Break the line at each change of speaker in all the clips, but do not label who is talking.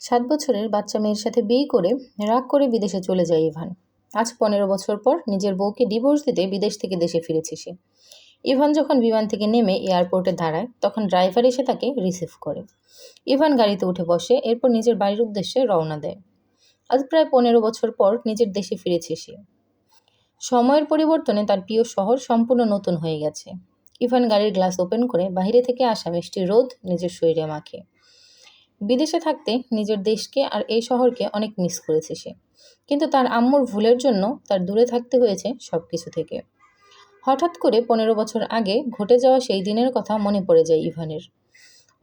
সাত বছরের বাচ্চা মেয়ের সাথে বিয়ে করে রাগ করে বিদেশে চলে যায় ইভান। আজ পনেরো বছর পর নিজের বউকে ডিভোর্স দিতে বিদেশ থেকে দেশে ফিরেছে সে। ইভান যখন বিমান থেকে নেমে এয়ারপোর্টে দাঁড়ায় তখন ড্রাইভার এসে তাকে রিসিভ করে। ইভান গাড়িতে উঠে বসে, এরপর নিজের বাড়ির উদ্দেশ্যে রওনা দেয়। আজ প্রায় পনেরো বছর পর নিজের দেশে ফিরেছে সে। সময়ের পরিবর্তনে তার প্রিয় শহর সম্পূর্ণ নতুন হয়ে গেছে। ইভান গাড়ির গ্লাস ওপেন করে বাইরে থেকে আসা মিষ্টি রোদ নিজের শরীরে মাখে। বিদেশে থাকতে নিজের দেশকে আর এই শহরকে অনেক মিস করেছে সে। কিন্তু তার আম্মুর ভুলের জন্য তার দূরে থাকতে হয়েছে সব কিছু থেকে। হঠাৎ করে পনেরো বছর আগে ঘটে যাওয়া সেই দিনের কথা মনে পড়ে যায় ইভানের।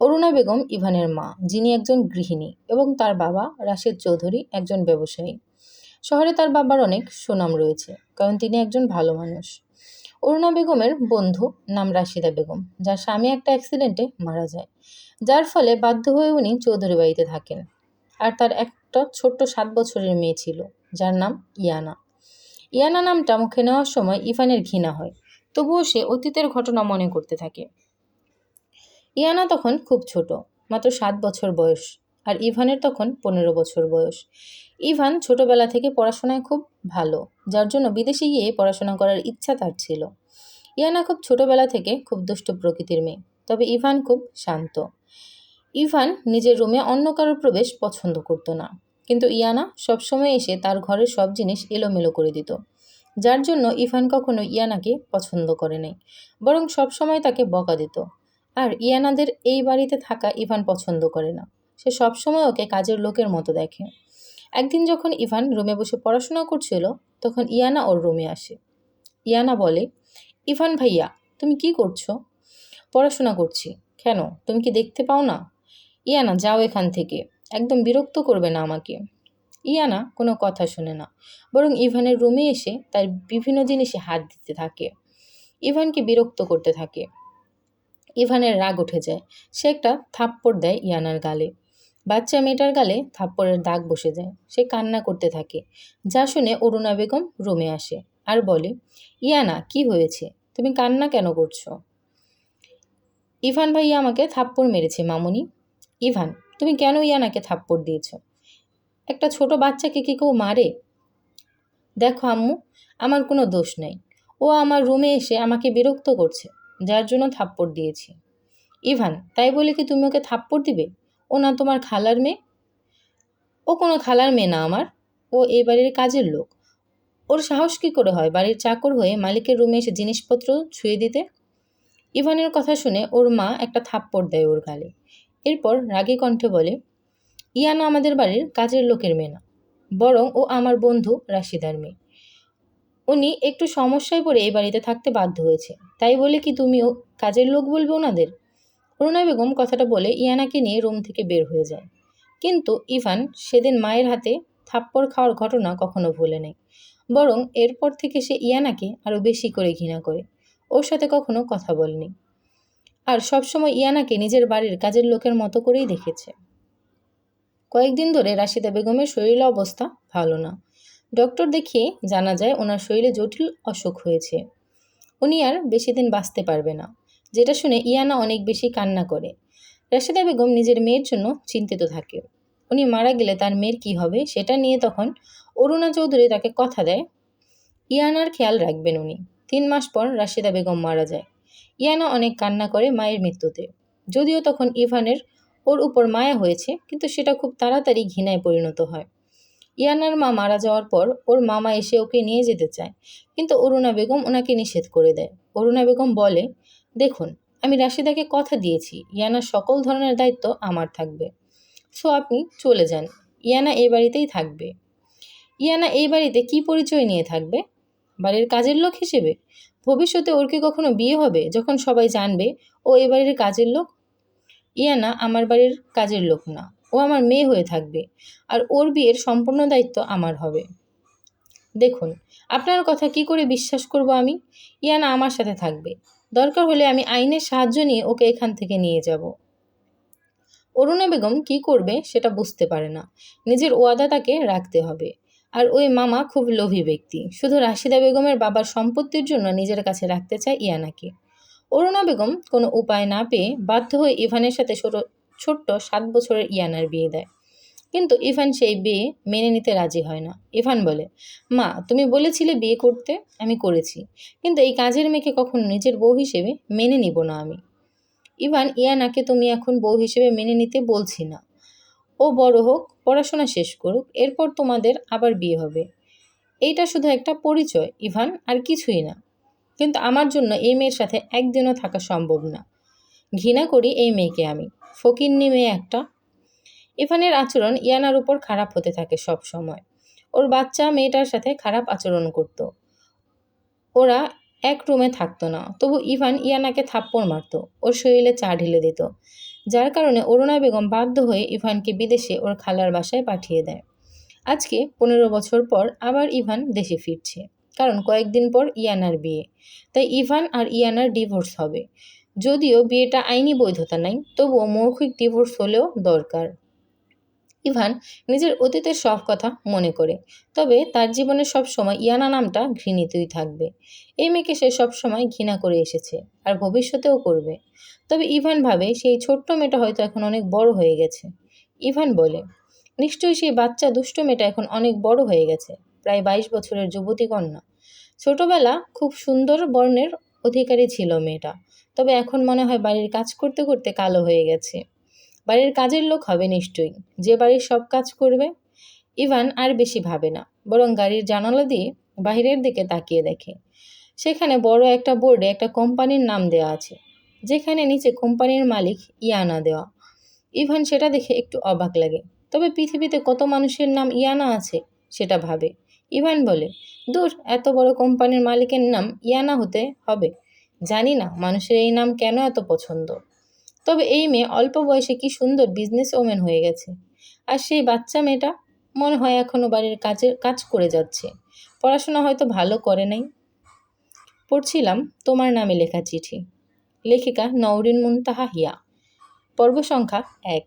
অরুণা বেগম ইভানের মা, যিনি একজন গৃহিণী এবং তার বাবা রাশেদ চৌধুরী একজন ব্যবসায়ী। শহরে তার বাবার অনেক সুনাম রয়েছে, কারণ তিনি একজন ভালো মানুষ। অরুণা বেগমের বন্ধু নাম রাশিদা বেগম, যার স্বামী একটা অ্যাক্সিডেন্টে মারা যায়। যার ফলে বাধ্য হয়ে উনি চৌধুরী বাড়িতে থাকেন। আর তার একটা ছোট্ট সাত বছরের মেয়ে ছিল, যার নাম ইয়ানা। ইয়ানা নামটা মুখে নেওয়ার সময় ইফানের ঘৃণা হয়, তবুও সে অতীতের ঘটনা মনে করতে থাকে। ইয়ানা তখন খুব ছোট, মাত্র সাত বছর বয়স। আর ইভানের তখন পনেরো বছর বয়স। ইভান ছোটবেলা থেকে পড়াশোনায় খুব ভালো, যার জন্য বিদেশে গিয়ে পড়াশোনা করার ইচ্ছা তার ছিল। ইয়ানা খুব ছোটবেলা থেকে খুব দুষ্ট প্রকৃতির মেয়ে, তবে ইভান খুব শান্ত। ইভান নিজের রুমে অন্য কারোর প্রবেশ পছন্দ করতো না, কিন্তু ইয়ানা সবসময় এসে তার ঘরের সব জিনিস এলোমেলো করে দিত, যার জন্য ইভান কখনো ইয়ানাকে পছন্দ করে নাই, বরং সবসময় তাকে বকা দিত। আর ইয়ানাদের এই বাড়িতে থাকা ইভান পছন্দ করে না। সে সবসময় ওকে কাজের লোকের মতো দেখে। একদিন যখন ইভান রুমে বসে পড়াশোনা করছিল, তখন ইয়ানা ওর রুমে আসে। ইয়ানা বলে, ইভান ভাইয়া, তুমি কি করছ? পড়াশোনা করছি। কেন? তুমি কি দেখতে পাও না? ইয়ানা, যাও এখান থেকে। একদম বিরক্ত করবে না আমাকে। ইয়ানা কোনো কথা শোনে না, বরং ইভানের রুমে এসে তার বিভিন্ন জিনিসে হাত দিতে থাকে। ইভানকে বিরক্ত করতে থাকে। ইভানের রাগ উঠে যায়। সে একটা থাপ্পড় দেয় ইয়ানার গালে। বাচ্চা মেয়েটার গালে থাপ্পড়ের দাগ বসে যায়। সে কান্না করতে থাকে। যা শুনে অরুণা বেগম রুমে আসে আর বলে, ইয়ানা, কি হয়েছে? তুমি কান্না কেন করছ? ইভান ভাইয়া আমাকে থাপ্পড় মেরেছে, মামুনি। ইভান, তুমি কেন ইয়ানাকে থাপ্পড় দিয়েছ? একটা ছোট বাচ্চাকে কি কেউ মারে? দেখো আম্মু, আমার কোনো দোষ নাই। ও আমার রুমে এসে আমাকে বিরক্ত করছে, যার জন্য থাপ্পড় দিয়েছি। ইভান, তাই বলে কি তুমি ওকে থাপ্পড় দিবে? ও না তোমার খালার মেয়ে? ও কোনো খালার মেয়ে না আমার। ও এই বাড়ির কাজের লোক। ওর সাহস কী করে হয় বাড়ির চাকর হয়ে মালিকের রুমে এসে জিনিসপত্র ছুঁয়ে দিতে? ইভানের কথা শুনে ওর মা একটা থাপ্পড় দেয় ওর গালে। এরপর রাগী কণ্ঠে বলে ইয়ানা আমাদের বাড়ির কাজের লোকের মেয়ে না, বরং ও আমার বন্ধু রাশিদার মেয়ে। উনি একটু সমস্যায় পড়ে এই বাড়িতে থাকতে বাধ্য হয়েছে। তাই বলে কি তুমিও কাজের লোক বলবে ওনাদের? অরুণা বেগম কথাটা বলে ইয়ানাকে নিয়ে রুম থেকে বের হয়ে যায়। কিন্তু ইভান সেদিন মায়ের হাতে থাপ্পড় খাওয়ার ঘটনা কখনো ভুলে নেই। বরং এরপর থেকে সে ইয়ানাকে আরও বেশি করে ঘৃণা করে। ওর সাথে কখনো কথা বলেনি। আর সবসময় ইয়ানাকে নিজের বাড়ির কাজের লোকের মতো করেই দেখেছে। কয়েকদিন ধরে রাশিদা বেগমের শরীর অবস্থা ভালো না। ডক্টর দেখিয়ে জানা যায়, ওনার শরীরে জটিল অসুখ হয়েছে। উনি আর বেশি দিন বাঁচতে পারবে না। যেটা শুনে ইয়ানা অনেক বেশি কান্না করে। রাশিদা বেগম নিজের মেয়ের জন্য চিন্তিত থাকে। উনি মারা গেলে তার মেয়ের কি হবে সেটা নিয়ে তখন অরুণা চৌধুরী তাকে কথা দেয়। ইয়ানার খেয়াল রাখবেন উনি। তিন মাস পর রাশিদা বেগম মারা যায়। ইয়ানা অনেক কান্না করে মায়ের মৃত্যুতে। যদিও তখন ইভানের ওর উপর মায়া হয়েছে, কিন্তু সেটা খুব তাড়াতাড়ি ঘৃণায় পরিণত হয়। ইয়ানার মা মারা যাওয়ার পর ওর মামা এসে ওকে নিয়ে যেতে চায়, কিন্তু অরুণা বেগম ওনাকে নিষেধ করে দেয়। অরুণা বেগম বলে দেখুন, আমি রাশিদাকে কথা দিয়েছি। ইয়ানার সকল ধরনের দায়িত্ব আমার থাকবে। সো আপনি চলে যান। ইয়ানা এই বাড়িতেই থাকবে। ইয়ানা এই বাড়িতে কি পরিচয় নিয়ে থাকবে? বাড়ির কাজের লোক হিসেবে? ভবিষ্যতে ওর কি কখনো বিয়ে হবে যখন সবাই জানবে, ও এ বাড়ির কাজের লোক ইয়ানা আমার বাড়ির কাজের লোক না। ও আমার মেয়ে হয়ে থাকবে। আর ওর বিয়ের সম্পূর্ণ দায়িত্ব আমার হবে। দেখুন, আপনার কথা কি করে বিশ্বাস করব আমি? ইয়ানা আমার সাথে থাকবে। দরকার হলে আমি আইনের সাহায্য নিয়ে ওকে এখান থেকে নিয়ে যাব। অরুণা বেগম কি করবে সেটা বুঝতে পারে না। নিজের ওয়াদা তাকে রাখতে হবে। আর ওই মামা খুব লোভী ব্যক্তি। শুধু রাশিদা বেগমের বাবার সম্পত্তির জন্য নিজের কাছে রাখতে চায় ইয়ানাকে। অরুণা বেগম কোনো উপায় না পেয়ে বাধ্য হয়ে ইভানের সাথে ছোট, ছোট্ট সাত বছরের ইয়ানার বিয়ে দেয়। কিন্তু ইভান সেই বিয়ে মেনে নিতে রাজি হয় না। ইভান বলে, মা, তুমি বলেছিলে বিয়ে করতে, আমি করেছি। কিন্তু এই কাজের মেয়েকে কখনো নিজের বউ হিসেবে মেনে নিব না আমি। ইভান ইয়ানাকে তুমি এখন বউ হিসেবে মেনে নিতে বলছি না। ও বড় হোক, পড়াশোনা শেষ করুক, এরপর তোমাদের আবার বিয়ে হবে। এইটা শুধু একটা পরিচয় ইভান আর কিছুই না। কিন্তু আমার জন্য এই মেয়ের সাথে একদিনও থাকা সম্ভব না। ঘৃণা করি এই মেয়েকে আমি। ফকিন্নি মেয়ে একটা ইভানের আচরণ ইয়ানার উপর খারাপ হতে থাকে সব সময়। ওর বাচ্চা মেয়েটার সাথে খারাপ আচরণ করত। ওরা এক রুমে থাকতো না, তবু ইভান ইয়ানাকে থাপ্পড় মারত, ওর শরীরে চা ঢেলে দিত। যার কারণে অরুণা বেগম বাধ্য হয়ে ইভানকে বিদেশে ওর খালার বাসায় পাঠিয়ে দেয়। আজকে পনেরো বছর পর আবার ইভান দেশে ফিরছে, কারণ কয়েকদিন পর ইয়ানার বিয়ে। তাই ইভান আর ইয়ানার ডিভোর্স হবে। যদিও বিয়েটা আইনি বৈধতা নাই, তবুও মৌখিক ডিভোর্স হলেও দরকার। ইভান নিজের অতীতের সব কথা মনে করে। তবে তার জীবনে সব সময় ইয়ানা নামটা ঘৃণিতই থাকবে। এই মেয়েকে সে সবসময় ঘৃণা করে এসেছে আর ভবিষ্যতেও করবে। তবে ইভান ভাবে সেই ছোট্ট মেয়েটা হয়তো এখন অনেক বড় হয়ে গেছে। ইভান বলে, নিশ্চয়ই সেই বাচ্চা দুষ্ট মেয়েটা এখন অনেক বড় হয়ে গেছে, প্রায় বাইশ বছরের যুবতী কন্যা। ছোটবেলা খুব সুন্দর বর্ণের অধিকারী ছিল মেয়েটা, তবে এখন মনে হয় বাড়ির কাজ করতে করতে কালো হয়ে গেছে। বাড়ির কাজের লোক হবে নিশ্চয়ই। যে বাড়ির সব কাজ করবে, ইভান আর বেশি ভাবে না, বরং গাড়ির জানালা দিয়ে বাইরের দিকে তাকিয়ে দেখে। সেখানে বড় একটা বোর্ডে একটা কোম্পানির নাম দেওয়া আছে, যেখানে নিচে কোম্পানির মালিক ইয়ানা দেওয়া। ইভান সেটা দেখে একটু অবাক লাগে, তবে পৃথিবীতে কত মানুষের নাম ইয়ানা আছে সেটা ভাবে। ইভান বলে, দূর, এত বড় কোম্পানির মালিকের নাম ইয়ানা হতে হবে। জানি না মানুষের এই নাম কেন এত পছন্দ। তবে এই মেয়ে অল্প বয়সে কি সুন্দর বিজনেস ওমেন হয়ে গেছে। আর সেই বাচ্চা মেয়েটা মনে হয় এখনও বাড়ির কাজের কাজ করে যাচ্ছে। পড়াশোনা হয়তো ভালো করে নাই। পড়ছিলাম তোমার নামে লেখা চিঠি। লেখিকা নওরিন মুনতাহা হিয়া। পর্ব সংখ্যা এক।